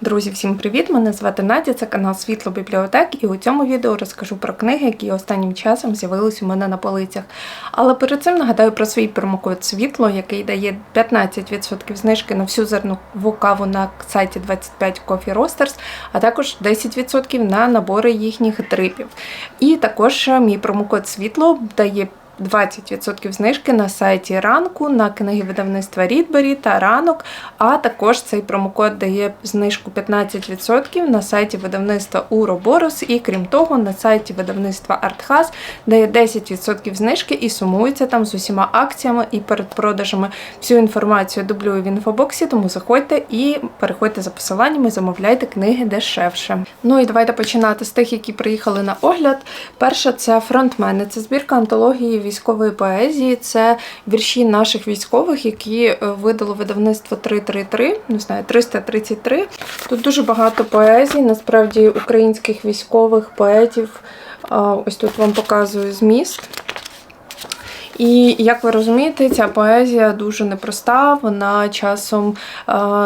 Друзі, всім привіт! Мене звати Надя, це канал Світло Бібліотек, і у цьому відео розкажу про книги, які останнім часом з'явились у мене на полицях. Але перед цим нагадаю про свій промокод світло, який дає 15% знижки на всю зернову каву на сайті 25 Coffee Roasters, а також 10% на набори їхніх дрипів. І також мій промокод світло дає 20% знижки на сайті ранку на книги видавництва Рідбері та ранок. А також цей промокод дає знижку 15% на сайті видавництва Уроборос. І крім того, на сайті видавництва Артхас дає 10% знижки і сумується там з усіма акціями і передпродажами. Всю інформацію дублюю в інфобоксі, тому заходьте і переходьте за посиланнями, замовляйте книги дешевше. Ну і давайте починати з тих, які приїхали на огляд. Перша це фронтмени. Це збірка антології військової поезії. Це вірші наших військових, які е, видало видавництво 333, не знаю, 333. Тут дуже багато поезій, насправді українських військових поетів. Ось тут вам показую зміст. І як ви розумієте, ця поезія дуже непроста. Вона часом,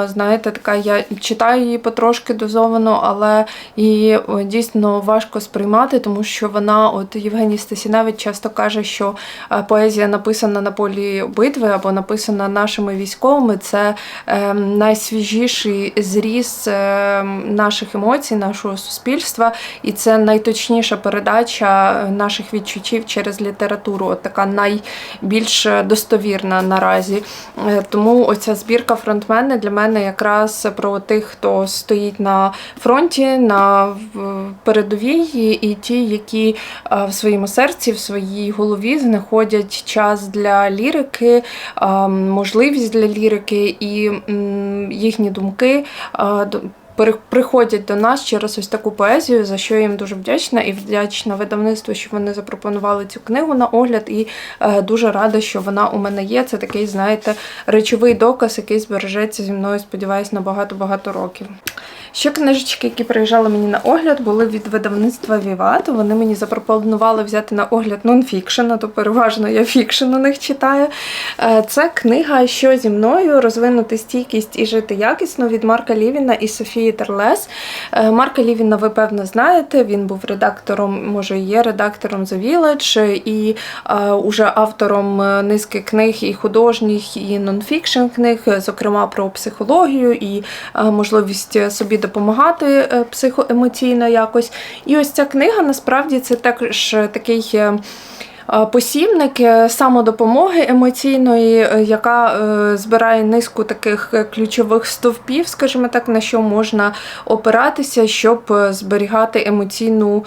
знаєте, така я читаю її потрошки дозовано, але її дійсно важко сприймати, тому що вона, от Євгеній Стасіневич часто каже, що поезія написана на полі битви або написана нашими військовими. Це ем, найсвіжіший зріз наших емоцій, нашого суспільства, і це найточніша передача наших відчуттів через літературу. От така най більш достовірна наразі. Е, тому оця збірка фронтмени для мене якраз про тих, хто стоїть на фронті, на передовій, і ті, які е, в своєму серці, в своїй голові знаходять час для лірики, е, можливість для лірики і їхні думки приходять до нас через ось таку поезію, за що я їм дуже вдячна і вдячна видавництву, що вони запропонували цю книгу на огляд, і е, дуже рада, що вона у мене є. Це такий, знаєте, речовий доказ, який збережеться зі мною, сподіваюсь, на багато-багато років. Ще книжечки, які приїжджали мені на огляд, були від видавництва Віват. Вони мені запропонували взяти на огляд нонфікшн, а то переважно я фікшн у них читаю. Е, це книга Що зі мною розвинути стійкість і жити якісно від Марка Лівіна і Софії Терлес. Е, Марка Лівіна, ви певно знаєте, він був редактором, може є редактором The Village і е, уже автором низки книг і художніх, і нонфікшн книг, зокрема про психологію і можливість собі допомагати е, психоемоційно якось. І ось ця книга насправді це також такий. Е, посібник е, самодопомоги емоційної, яка збирає низку таких ключових стовпів, скажімо так, на що можна опиратися, щоб зберігати емоційну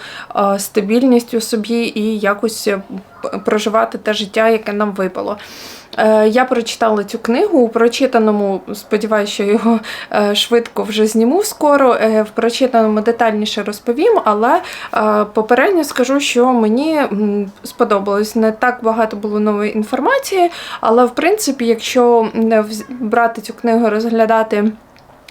стабільність у собі і якось проживати те життя, яке нам випало. Е, я прочитала цю книгу у прочитаному, сподіваюся, що його е, швидко вже зніму скоро. Е, в прочитаному детальніше розповім, але попередньо скажу, що мені сподобалось. Не так багато було нової інформації, але в принципі, якщо брати цю книгу, розглядати.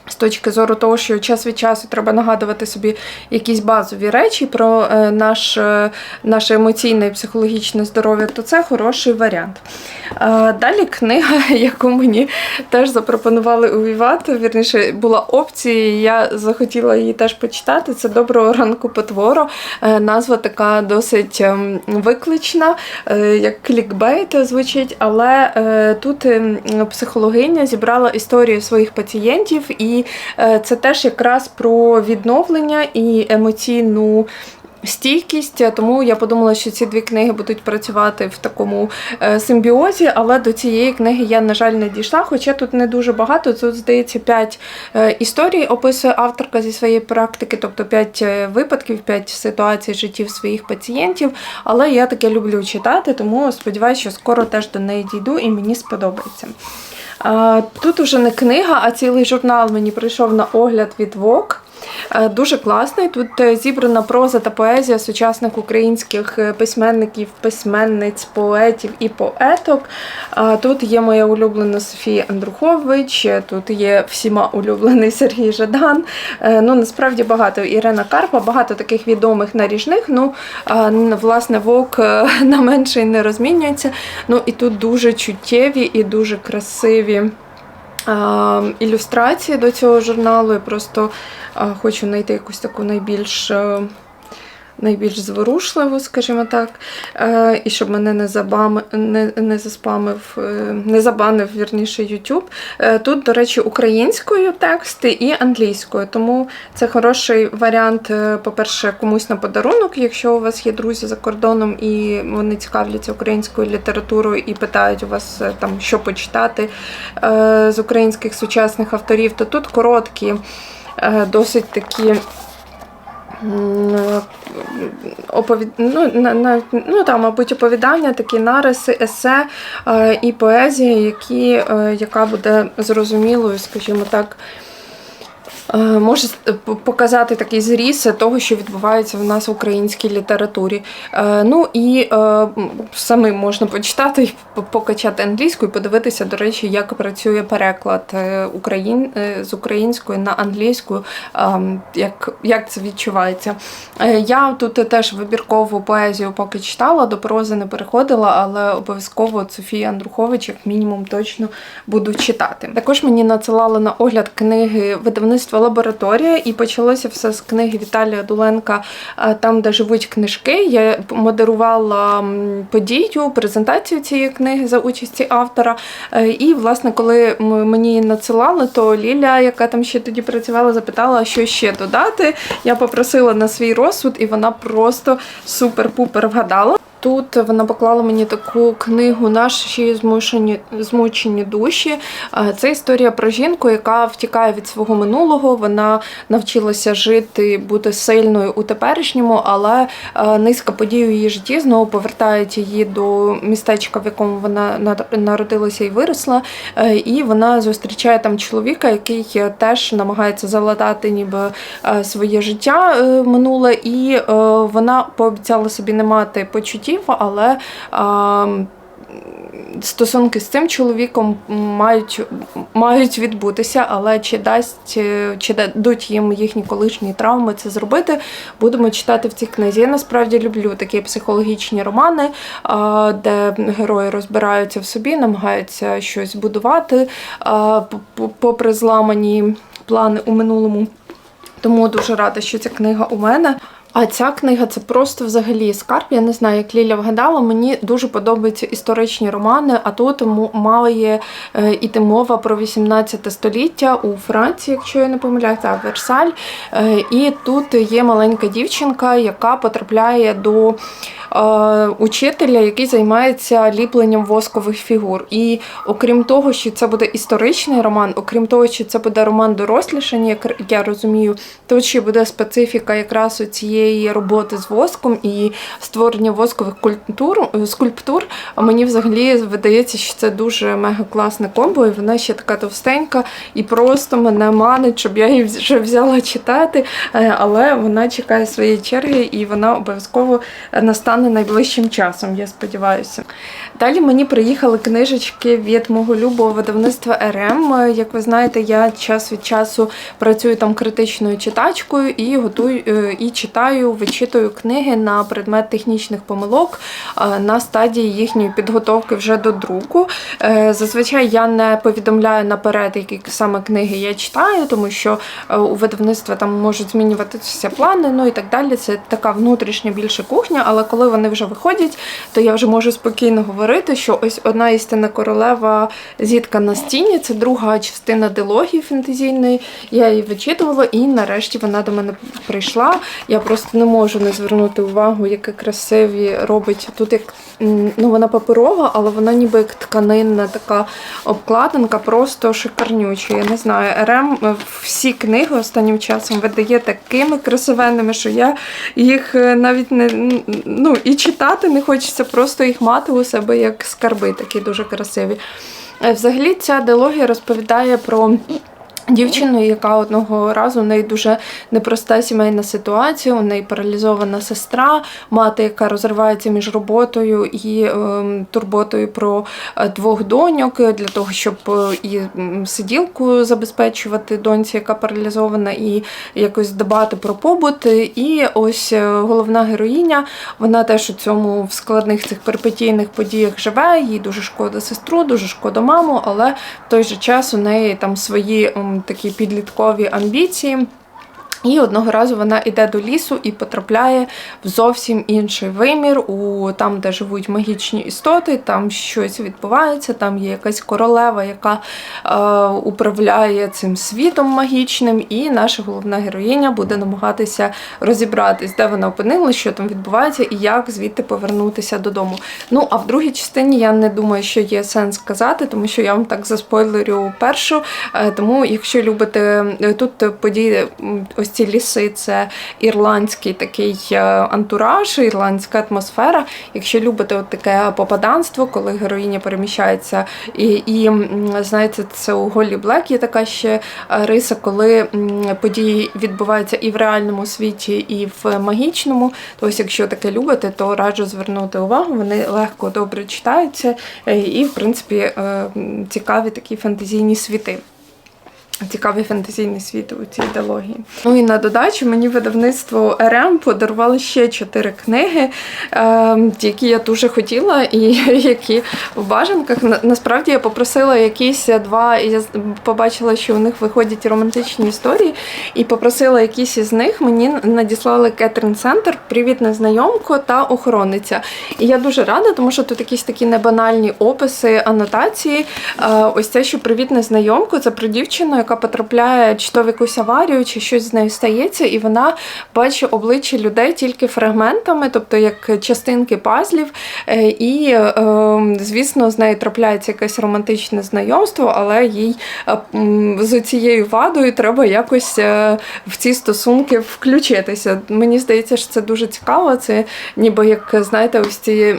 З точки зору того, що час від часу треба нагадувати собі якісь базові речі про е, наш, е, наше емоційне і психологічне здоров'я, то це хороший варіант. Е, далі книга, яку мені теж запропонували у Віват, вірніше була опція, я захотіла її теж почитати. Це Доброго ранку потворо. Назва така досить ем, виклична, як клікбейт звучить, але тут ем, психологиня зібрала історію своїх пацієнтів. і і е, це теж якраз про відновлення і емоційну. Стійкість, тому я подумала, що ці дві книги будуть працювати в такому е, симбіозі, але до цієї книги я, на жаль, не дійшла. Хоча тут не дуже багато. Тут, здається, п'ять е, історій описує авторка зі своєї практики, тобто п'ять випадків, п'ять ситуацій життів своїх пацієнтів. Але я таке люблю читати, тому сподіваюся, що скоро теж до неї дійду і мені сподобається. Тут уже не книга, а цілий журнал мені прийшов на огляд від Vogue. Е, дуже класний. Тут е, зібрана проза та поезія сучасних українських е, письменників, письменниць, поетів і поеток. Тут є моя улюблена Софія Андрухович, тут є всіма улюблений Сергій Жадан. Ну, Насправді багато Ірина Карпа, багато таких відомих наріжних. Ну, власне, вок на менший не розмінюється. Ну і тут дуже чуттєві і дуже красиві. Е, ілюстрації до цього журналу. Я просто е, хочу знайти якусь таку найбільш. Найбільш зворушливу, скажімо так, е, і щоб мене не забами, не, не заспамив, е, не забанив вірніше YouTube. Е, Тут, до речі, українською тексти і англійською. Тому це хороший варіант, по-перше, комусь на подарунок, якщо у вас є друзі за кордоном і вони цікавляться українською літературою і питають у вас там, що почитати з українських сучасних авторів, то тут короткі, досить такі. Е, Оповід... Ну, на, ну, там, мабуть, оповідання, такі нариси, есе е, і поезія, які, е, яка буде зрозумілою, скажімо так, може показати такий зріз того, що відбувається в нас в українській літературі. Е, Ну і е, самим можна почитати і покачати англійську і подивитися, до речі, як працює переклад е, е, з української на англійську, як, як це відчувається. Е, Я тут теж вибіркову поезію поки читала, до прози не переходила, але обов'язково Софія Андрухович, як мінімум, точно буду читати. Також мені надсилали на огляд книги видавництва Лабораторія, і почалося все з книги Віталія Дуленка е, Там, де живуть книжки. Я модерувала подію, презентацію цієї книги за участі автора. Е, І, власне, коли мені надсилали, то Ліля, яка там ще тоді працювала, запитала, що ще додати. Я попросила на свій розсуд, і вона просто супер-пупер вгадала. Тут вона поклала мені таку книгу Наші змушені змучені душі. Це історія про жінку, яка втікає від свого минулого. Вона навчилася жити, бути сильною у теперішньому, але низка подій у її житті знову повертають її до містечка, в якому вона народилася і виросла. Е, І вона зустрічає там чоловіка, який е, теж намагається завладати ніби е, своє життя минуле, і вона пообіцяла собі не мати почуттів, але а, стосунки з цим чоловіком мають, мають відбутися, але чи дасть е, чи дадуть їм їхні колишні травми це зробити, будемо читати в цій книзі. Я насправді люблю такі психологічні романи, а, де герої розбираються в собі, намагаються щось будувати, а, попри зламані плани у минулому. Тому дуже рада, що ця книга у мене. А ця книга це просто взагалі скарб. Я не знаю, як Ліля вгадала. Мені дуже подобаються історичні романи, а тут має е, іти мова про 18 століття у Франції, якщо я не помиляюся, та Версаль. Е, І тут є маленька дівчинка, яка потрапляє до учителя, який займається ліпленням воскових фігур. І окрім того, що це буде історичний роман, окрім того, що це буде роман дорослішання, як я розумію, тут ще буде специфіка якраз у цієї роботи з воском і створення воскових культур, скульптур. А мені взагалі видається, що це дуже мега класне комбо, і вона ще така товстенька, і просто мене манить, щоб я її вже взяла читати. Е, Але вона чекає своєї черги, і вона обов'язково настане найближчим часом, я сподіваюся. Далі мені приїхали книжечки від мого любого видавництва РМ. Як ви знаєте, я час від часу працюю там критичною читачкою і готую е, і читаю, вичитую книги на предмет технічних помилок е, на стадії їхньої підготовки вже до друку. Е, Зазвичай я не повідомляю наперед, які саме книги я читаю, тому що у видавництва там можуть змінюватися плани, ну і так далі. Це така внутрішня більше кухня, але коли вони вже виходять, то я вже можу спокійно говорити, що ось одна істина королева зітка на стіні, це друга частина дилогії фентезійної. Я її вичитувала, і нарешті вона до мене прийшла. Я просто не можу не звернути увагу, які красиві робить тут як ну вона паперова, але вона ніби як тканинна така обкладинка, просто шикарнюча. Я не знаю, РМ е, всі книги останнім часом видає такими красивенними, що я їх е, навіть не ну і читати не хочеться, просто їх мати у себе як скарби, такі дуже красиві. Е, Взагалі, ця дилогія розповідає про Дівчиною, яка одного разу в неї дуже непроста сімейна ситуація, у неї паралізована сестра, мати, яка розривається між роботою і ем, турботою про е, двох доньок е, для того, щоб е, і сиділку забезпечувати доньці, яка паралізована, і якось дбати про побут. І ось е, головна героїня, вона теж у цьому в складних цих перипетійних подіях живе. Їй дуже шкода сестру, дуже шкода маму, але в той же час у неї там свої такі підліткові амбіції. І одного разу вона йде до лісу і потрапляє в зовсім інший вимір, у там, де живуть магічні істоти, там щось відбувається, там є якась королева, яка е, управляє цим світом магічним, і наша головна героїня буде намагатися розібратись, де вона опинилась, що там відбувається, і як звідти повернутися додому. Ну а в другій частині я не думаю, що є сенс казати, тому що я вам так заспойлерю першу. Е, Тому, якщо любите е, тут події, ось ці ліси, це ірландський такий е, антураж, ірландська атмосфера. Якщо любите от таке попаданство, коли героїня переміщається, і, і знаєте, це у Голлі Блек є така ще е, риса, коли події відбуваються і в реальному світі, і в магічному. То ось, якщо таке любите, то раджу звернути увагу. Вони легко добре читаються е, і, в принципі, цікаві такі фантазійні світи. Цікавий фантазійний світ у цій ідеології. Ну і на додачу мені видавництво РМ подарувало ще чотири книги, е, які я дуже хотіла, і які в бажанках. Насправді я попросила якісь два, я побачила, що у них виходять романтичні історії, і попросила якісь із них. Мені надіслали Кетрін Центр, Привіт, незнайомко та охоронниця. І я дуже рада, тому що тут якісь такі небанальні описи, анотації. Е, Ось це, що привіт незнайомку, це про дівчину, яка потрапляє чи то в якусь аварію, чи щось з нею стається, і вона бачить обличчя людей тільки фрагментами, тобто як частинки пазлів. Е, І, е, звісно, з нею трапляється якесь романтичне знайомство, але їй е, з цією вадою треба якось е, в ці стосунки включитися. Мені здається, що це дуже цікаво. Це ніби як знаєте, ось ці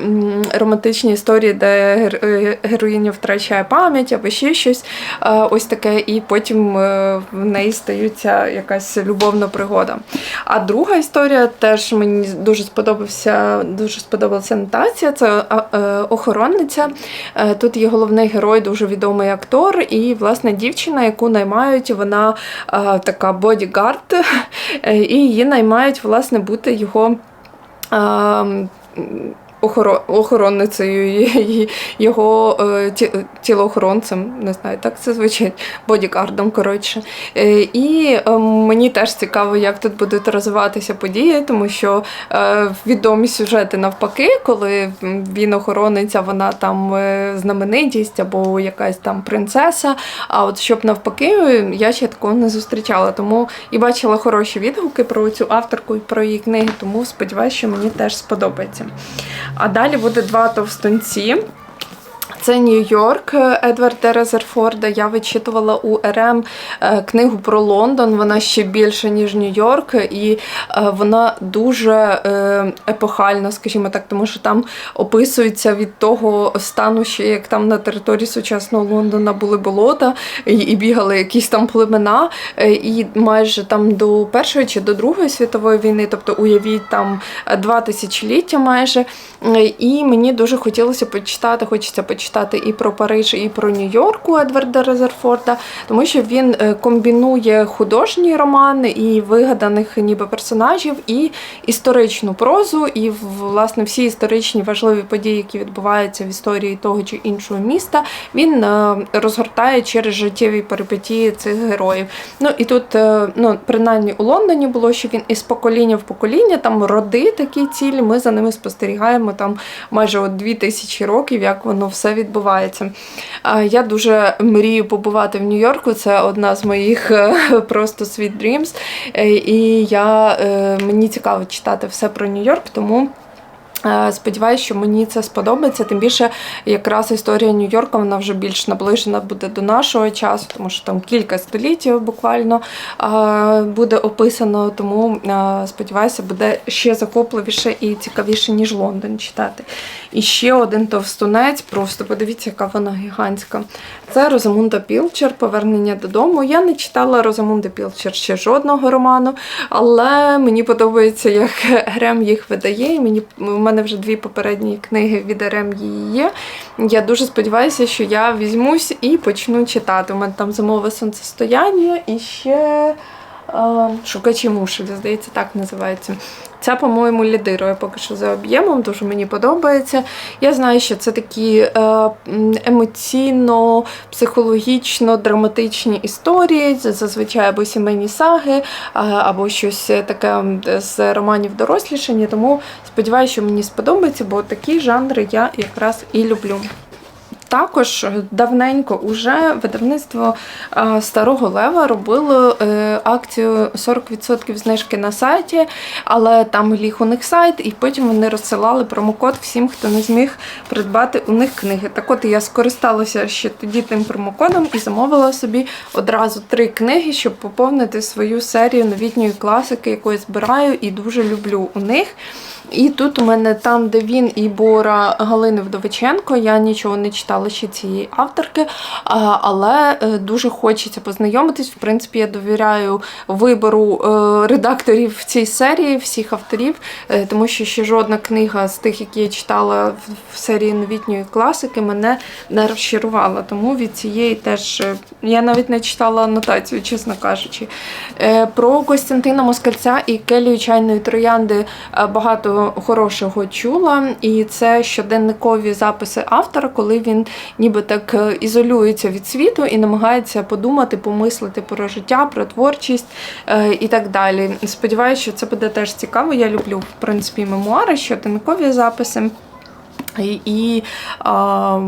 романтичні історії, де е, героїня втрачає пам'ять або ще щось. Ось таке, і потім е, в неї стаються якась любовна пригода. А друга історія теж мені дуже сподобався, дуже сподобалася анотація. Це е, охоронниця. Е, Тут є головний герой, дуже відомий актор, і власне дівчина, яку наймають, вона така бодігард, і її наймають власне бути його. Е, охоро- охоронницею, його е, тілоохоронцем, не знаю, так це звучить, бодігардом, коротше. Е, І е, мені теж цікаво, як тут будуть розвиватися події, тому що е, відомі сюжети навпаки, коли він охорониться, вона там е, знаменитість або якась там принцеса. А от щоб навпаки, е, я ще такого не зустрічала. Тому і бачила хороші відгуки про цю авторку і про її книги, тому сподіваюся, що мені теж сподобається. А далі буде два товстунці. Це Нью-Йорк е, Едварда Резерфорда. Я вичитувала у РМ е, книгу про Лондон. Вона ще більша, ніж Нью-Йорк, і е, вона дуже епохальна, скажімо так, тому що там описується від того стану, ще як там на території сучасного Лондона були болота і, бігали якісь там племена. І майже там до Першої чи до Другої світової війни, тобто уявіть там два тисячоліття майже. І мені дуже хотілося почитати, хочеться почитати і про Париж, і про Нью-Йорк Едварда Резерфорда, тому що він е, комбінує художній роман і вигаданих ніби персонажів, і історичну прозу, і власне всі історичні важливі події, які відбуваються в історії того чи іншого міста, він е, розгортає через життєві перипетії цих героїв. Ну і тут, е, ну принаймні у Лондоні було, що він із покоління в покоління там роди такі цілі. Ми за ними спостерігаємо там майже от дві тисячі років, як воно все відбувається. Я дуже мрію побувати в Нью-Йорку. Це одна з моїх е, просто sweet dreams. Е, І я, е, мені цікаво читати все про Нью-Йорк, тому. Е, Сподіваюсь, що мені це сподобається. Тим більше, якраз історія Нью-Йорка вона вже більш наближена буде до нашого часу, тому що там кілька століть буквально е, буде описано. Тому е, сподіваюся, буде ще захопливіше і цікавіше, ніж Лондон читати. І ще один товстунець, просто подивіться, яка вона гігантська. Це Розамунда Пілчер, Повернення додому. Я не читала Розамунда Пілчер ще жодного роману, але мені подобається, як Грем їх видає. І мені у мене вже дві попередні книги від РМ її є. Я дуже сподіваюся, що я візьмусь і почну читати. У мене там зимове сонцестояння і ще. Е, Шукачі мушель, здається, так називається. Ця, по-моєму, лідирує поки що за об'ємом, дуже мені подобається. Я знаю, що це такі е, емоційно, психологічно драматичні історії, зазвичай або сімейні саги, або щось таке з романів дорослішання. Тому сподіваюся, що мені сподобається, бо такі жанри я якраз і люблю. Також давненько уже видавництво е, Старого Лева робило е, акцію 40% знижки на сайті, але там ліг у них сайт, і потім вони розсилали промокод всім, хто не зміг придбати у них книги. Так от я скористалася ще тоді тим промокодом і замовила собі одразу три книги, щоб поповнити свою серію новітньої класики, яку я збираю і дуже люблю у них. І тут у мене там, де він і Бора Галини Вдовиченко, я нічого не читала ще цієї авторки, але е, дуже хочеться познайомитись. В принципі, я довіряю вибору е, редакторів цій серії, всіх авторів, е, тому що ще жодна книга з тих, які я читала в- серії новітньої класики, мене не розчарувала. Тому від цієї теж е, я навіть не читала анотацію, чесно кажучи. Е, Про Костянтина Москальця і Келію Чайної Троянди е, багато хорошого чула. І це щоденникові записи автора, коли він ніби так е, ізолюється від світу і намагається подумати, помислити про життя, про творчість е, і так далі. Сподіваюся, що це буде теж цікаво. Я люблю, в принципі, мемуари, щоденникові записи. І, і а,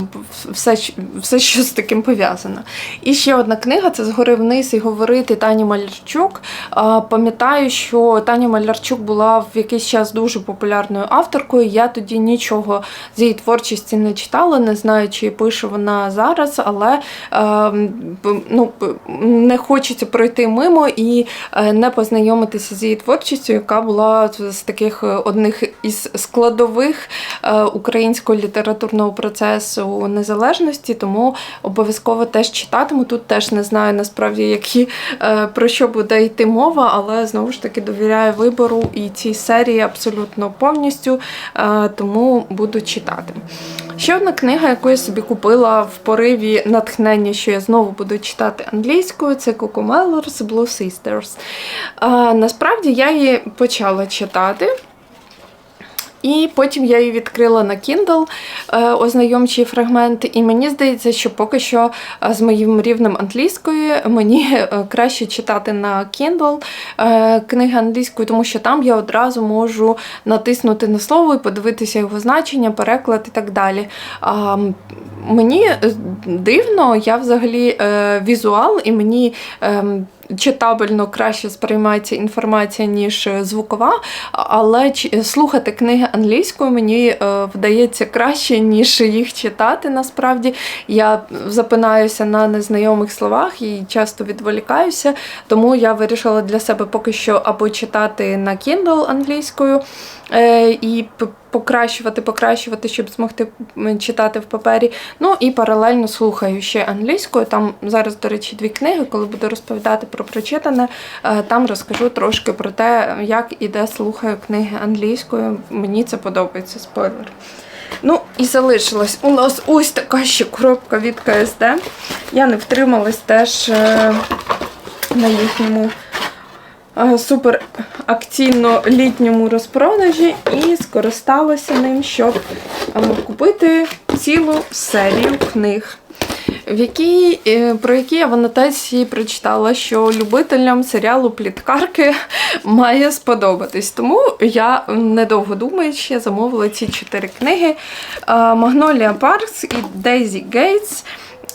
все, все, що з таким пов'язано. І ще одна книга це згори вниз і говорити Тані Малярчук. А, пам'ятаю, що Таня Малярчук була в якийсь час дуже популярною авторкою. Я тоді нічого з її творчості не читала, не знаю, чи пише вона зараз, але а, ну, не хочеться пройти мимо і е, не познайомитися з її творчістю, яка була з таких одних із складових е, українського літературного процесу незалежності, тому обов'язково теж читатиму. Тут теж не знаю насправді, які е, про що буде йти мова, але знову ж таки довіряю вибору і цій серії абсолютно повністю, е, тому буду читати. Ще одна книга, яку я собі купила в пориві натхнення, що я знову буду читати англійською, це Coco Mellors Blue Sisters. Е, насправді я її почала читати. І потім я її відкрила на Kindle, е, ознайомчий фрагмент, і мені здається, що поки що е, з моїм рівнем англійської мені е, краще читати на Kindle книги англійською, тому що там я одразу можу натиснути на слово і подивитися його значення, переклад і так далі. Мені дивно, я взагалі візуал, і мені. Читабельно краще сприймається інформація, ніж е, звукова, але чи- слухати книги англійською мені е, вдається краще, ніж їх читати. Насправді я запинаюся на незнайомих словах і часто відволікаюся, тому я вирішила для себе поки що або читати на Kindle англійською е, і покращувати, покращувати, щоб змогти читати в папері. Ну і паралельно слухаю ще англійською. Там зараз, до речі, дві книги, коли буду розповідати про прочитане, е, там розкажу трошки про те, як і де слухаю книги англійською. Мені це подобається спойлер. Ну, і залишилась у нас ось така ще коробка від КСД. Я не втрималась теж е, на їхньому е, супер акційно літньому розпродажі і скористалася ним, щоб е, купити цілу серію книг. В якій, е, про які я в анотації прочитала, що любителям серіалу Пліткарки має сподобатись. Тому я, недовго думаючи, замовила ці чотири книги: Магнолія Паркс і Дейзі Гейтс.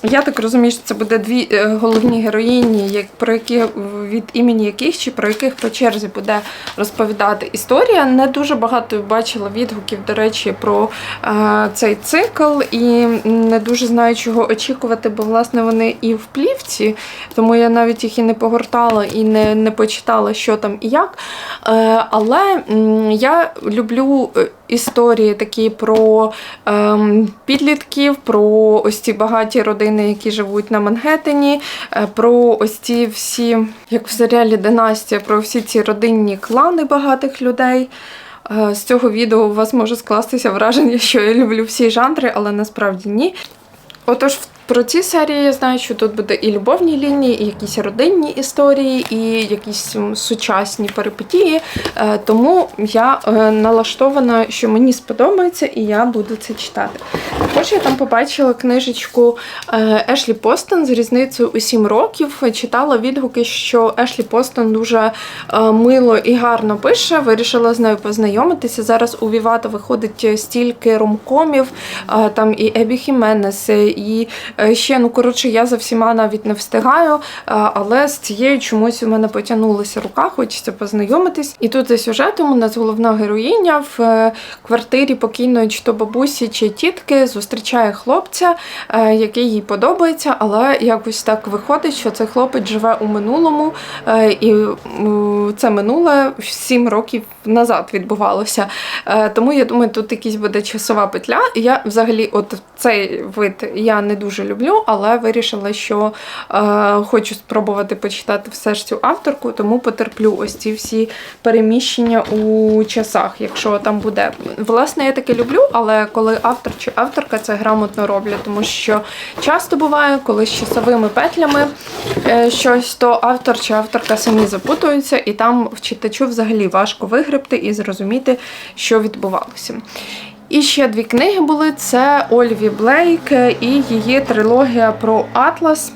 Я так розумію, що це буде дві е, головні героїні, як про які від імені яких чи про яких по черзі буде розповідати історія. Не дуже багато бачила відгуків, до речі, про е, цей цикл, і не дуже знаю, чого очікувати, бо власне вони і в плівці, тому я навіть їх і не погортала і не, не почитала, що там і як. Е, але я люблю. е, Історії такі про ем, підлітків, про ось ці багаті родини, які живуть на Мангеттені, е, про ось ці всі, як в серіалі Династія, про всі ці родинні клани багатих людей. Е, З цього відео у вас може скластися враження, що я люблю всі жанри, але насправді ні. Отож, про ці серії я знаю, що тут буде і любовні лінії, і якісь родинні історії, і якісь сучасні перипетії. Е, Тому я е, налаштована, що мені сподобається, і я буду це читати. Також я там побачила книжечку е, Ешлі Постон з різницею у 7 років. Читала відгуки, що Ешлі Постон дуже мило і гарно пише. Вирішила з нею познайомитися. Зараз у Вівата виходить стільки ромкомів, там і Ебі Хіменес, і ще, ну коротше, я за всіма навіть не встигаю, е, але з цією чомусь у мене потягнулася рука, хочеться познайомитись. І тут за сюжетом у нас головна героїня в е, квартирі покійної чи то бабусі, чи тітки зустрічає хлопця, е, який їй подобається, але якось так виходить, що цей хлопець живе у минулому, е, і це минуле 7 років назад відбувалося. Е, Тому я думаю, тут якась буде часова петля. І я взагалі, от цей вид я не дуже люблю, але вирішила, що е, хочу спробувати почитати все ж цю авторку, тому потерплю ось ці всі переміщення у часах, якщо там буде. Власне, я таке люблю, але коли автор чи авторка це грамотно роблять, тому що часто буває, коли з часовими петлями е, щось, то автор чи авторка самі запутуються, і там в читачу взагалі важко вигребти і зрозуміти, що відбувалося. І ще дві книги були: це Ольві Блейк і її трилогія про Атлас.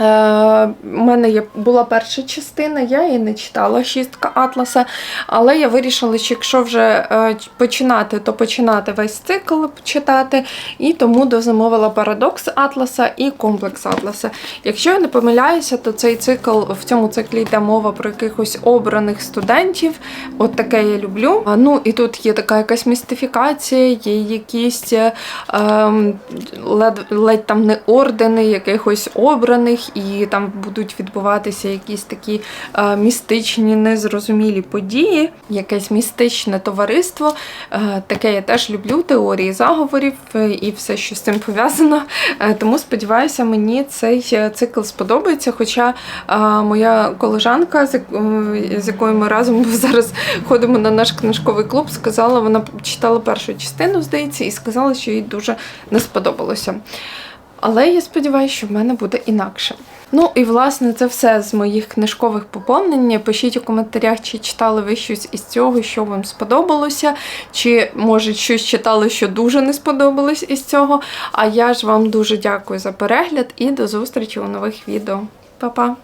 Е, У мене є, була перша частина, я її не читала, шістка Атласа. Але я вирішила, що якщо вже е, починати, то починати весь цикл читати. І тому дозамовила парадокс Атласа і комплекс Атласа. Якщо я не помиляюся, то цей цикл в цьому циклі йде мова про якихось обраних студентів. От таке я люблю. Ну і тут є така якась містифікація, є якісь е, ем, ледь, ледь там не ордени якихось обраних, і там будуть відбуватися якісь такі е, містичні, незрозумілі події, якесь містичне товариство. Е, таке я теж люблю, теорії заговорів е, і все, що з цим пов'язано. Тому сподіваюся, мені цей цикл сподобається. Хоча моя колежанка, з якою ми разом зараз ходимо на наш книжковий клуб, сказала, вона читала першу частину, здається, і сказала, що їй дуже не сподобалося. Але я сподіваюся, що в мене буде інакше. Ну і власне це все з моїх книжкових поповнень. Пишіть у коментарях, чи читали ви щось із цього, що вам сподобалося, чи може щось читали, що дуже не сподобалось із цього. А я ж вам дуже дякую за перегляд і до зустрічі у нових відео. Па-па!